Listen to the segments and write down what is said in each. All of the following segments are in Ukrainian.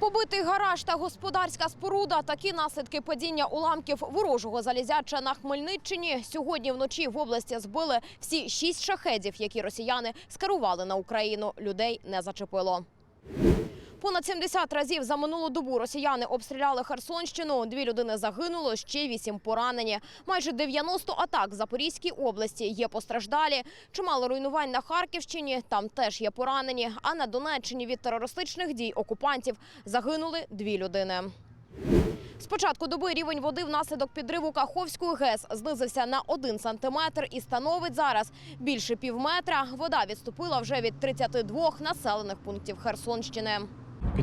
Побитий гараж та господарська споруда – такі наслідки падіння уламків ворожого залізяча на Хмельниччині. Сьогодні вночі в області збили всі шість шахедів, які росіяни скерували на Україну. Людей не зачепило. Понад 70 разів за минулу добу росіяни обстріляли Херсонщину. Дві людини загинуло, ще вісім поранені. Майже 90 атак в Запорізькій області є постраждалі. Чимало руйнувань на Харківщині. Там теж є поранені. А на Донеччині від терористичних дій окупантів загинули дві людини. З початку доби рівень води внаслідок підриву Каховської ГЕС знизився на 1 сантиметр і становить зараз більше півметра. Вода відступила вже від 32 населених пунктів Херсонщини.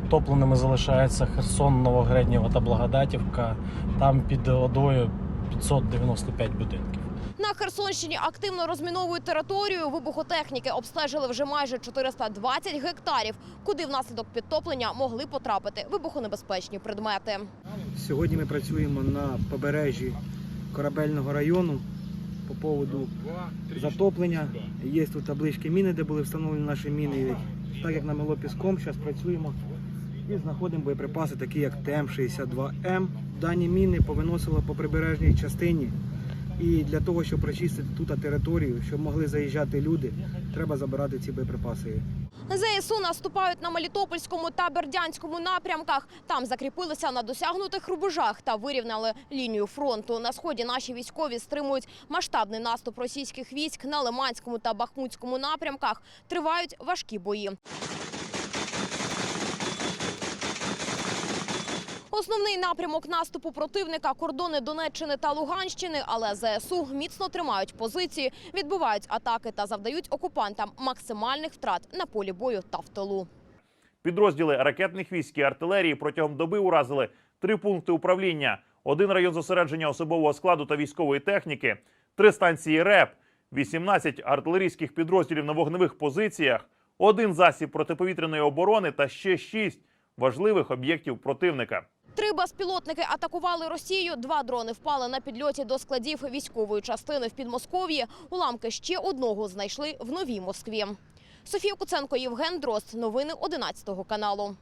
Підтопленими залишається Херсон, Новогреднєва та Благодатівка. Там під водою 595 будинків. На Херсонщині активно розміновують територію. Вибухотехніки обстежили вже майже 420 гектарів, куди внаслідок підтоплення могли потрапити вибухонебезпечні предмети. Сьогодні ми працюємо на побережжі корабельного району по поводу затоплення. Є тут таблички міни, де були встановлені наші міни. Так як намело піском, зараз працюємо і знаходимо боєприпаси, такі як ТМ-62М. Дані міни повиносило по прибережній частині. І для того, щоб прочистити тут територію, щоб могли заїжджати люди, треба забирати ці боєприпаси. ЗСУ наступають на Мелітопольському та Бердянському напрямках. Там закріпилися на досягнутих рубежах та вирівняли лінію фронту. На сході наші військові стримують масштабний наступ російських військ на Лиманському та Бахмутському напрямках. Тривають важкі бої. Основний напрямок наступу противника кордони Донеччини та Луганщини, але ЗСУ міцно тримають позиції, відбивають атаки та завдають окупантам максимальних втрат на полі бою та в тилу. Підрозділи ракетних військ і артилерії протягом доби уразили три пункти управління, один район зосередження особового складу та військової техніки, три станції РЕП, 18 артилерійських підрозділів на вогневих позиціях, один засіб протиповітряної оборони та ще шість важливих об'єктів противника. Три безпілотники атакували Росію. Два дрони впали на підльоті до складів військової частини в Підмосков'ї. Уламки ще одного знайшли в Новій Москві. Софія Куценко, Євген Дрозд. Новини 11 каналу.